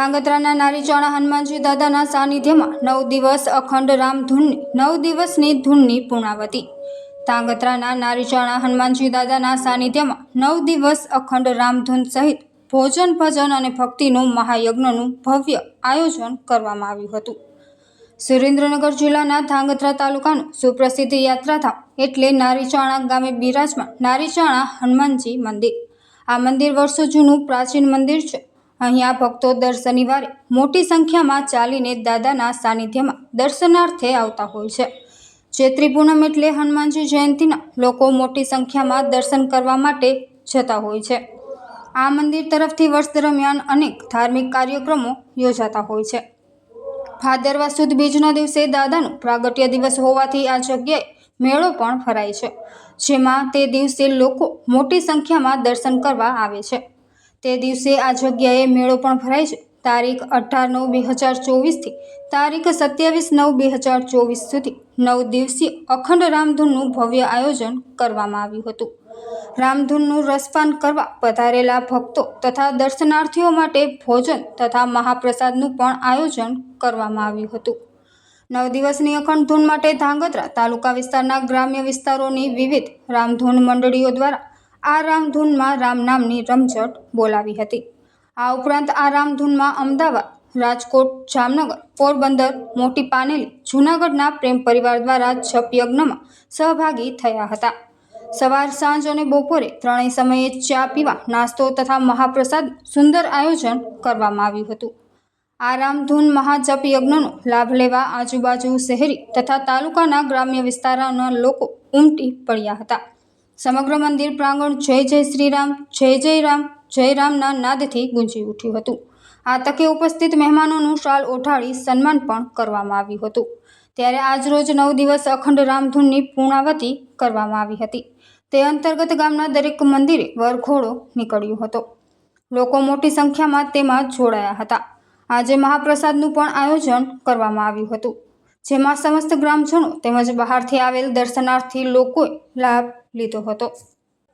ધાંગધ્રાના નારીચોણા હનુમાનજી દાદાના સાનિધ્યમાં નવ દિવસ અખંડ રામધૂનની નવ દિવસની ધૂનની પૂર્ણાવતી. ધાંગધ્રાના નારીચોણા હનુમાનજી દાદાના સાનિધ્યમાં નવ દિવસ અખંડ રામધૂન સહિત ભોજન, ભજન અને ભક્તિનું મહાયજ્ઞનું ભવ્ય આયોજન કરવામાં આવ્યું હતું. સુરેન્દ્રનગર જિલ્લાના ધાંગધ્રા તાલુકાનું સુપ્રસિદ્ધ યાત્રાધામ એટલે નારીચાણા ગામે બિરાજમાન નારીચાણા હનુમાનજી મંદિર. આ મંદિર વર્ષો જૂનું પ્રાચીન મંદિર છે. અહીંયા ભક્તો દર શનિવારે મોટી સંખ્યામાં ચાલીને દાદાના સાનિધ્યમાં દર્શનાર્થે આવતા હોય છે. ચૈત્રી પૂનમ એટલે હનુમાનજી જયંતિના લોકો મોટી સંખ્યામાં દર્શન કરવા માટે જતા હોય છે. આ મંદિર તરફથી વર્ષ દરમિયાન અનેક ધાર્મિક કાર્યક્રમો યોજાતા હોય છે. ભાદરવા સુદ બીજના દિવસે દાદાનું પ્રાગટ્ય દિવસ હોવાથી આ જગ્યાએ મેળો પણ ભરાય છે. જેમાં તે દિવસે લોકો મોટી સંખ્યામાં દર્શન કરવા આવે છે. તે દિવસે આ જગ્યાએ મેળો પણ ભરાય છે. તારીખ અઢાર નવ બે હજાર ચોવીસથી તારીખ સત્યાવીસ નવ બે હજાર ચોવીસ સુધી નવ દિવસીય અખંડ રામધૂનનું ભવ્ય આયોજન કરવામાં આવ્યું હતું. રામધૂનનું રસપાન કરવા પધારેલા ભક્તો તથા દર્શનાર્થીઓ માટે ભોજન તથા મહાપ્રસાદનું પણ આયોજન કરવામાં આવ્યું હતું. નવ દિવસની અખંડ ધૂન માટે ધાંગધ્રા તાલુકા વિસ્તારના ગ્રામ્ય વિસ્તારોની વિવિધ રામધૂન મંડળીઓ દ્વારા આ રામધૂનમાં રામ નામની રમઝટ બોલાવી હતી. આ ઉપરાંત આ રામધૂનમાં અમદાવાદ, રાજકોટ, જામનગર, પોરબંદર, મોટી પાનેલી, જૂનાગઢના પ્રેમ પરિવાર દ્વારા જપ યજ્ઞમાં સહભાગી થયા હતા. સવાર સાંજ અને બપોરે ત્રણેય સમયે ચા પીવા, નાસ્તો તથા મહાપ્રસાદ સુંદર આયોજન કરવામાં આવ્યું હતું. આ રામધૂન મહાજપ યજ્ઞનો લાભ લેવા આજુબાજુ શહેરી તથા તાલુકાના ગ્રામ્ય વિસ્તારોના લોકો ઉમટી પડ્યા હતા. સમગ્ર મંદિર પ્રાંગણ જય જય શ્રીરામ, જય જય રામ, જય રામના નાદથી ગુંજી ઉઠ્યું હતું. આ તકે ઉપસ્થિત મહેમાનોનું શાલ ઓઢાડી સન્માન પણ કરવામાં આવ્યું હતું. ત્યારે આજરોજ નવ દિવસ અખંડ રામધૂનની પૂર્ણાવતી કરવામાં આવી હતી. તે અંતર્ગત ગામના દરેક મંદિરે વરઘોડો નીકળ્યો હતો. લોકો મોટી સંખ્યામાં તેમાં જોડાયા હતા. આજે મહાપ્રસાદનું પણ આયોજન કરવામાં આવ્યું હતું. જેમાં સમસ્ત ગ્રામજનો તેમજ બહારથી આવેલ દર્શનાર્થી લોકોએ લાભ લીધો હતો.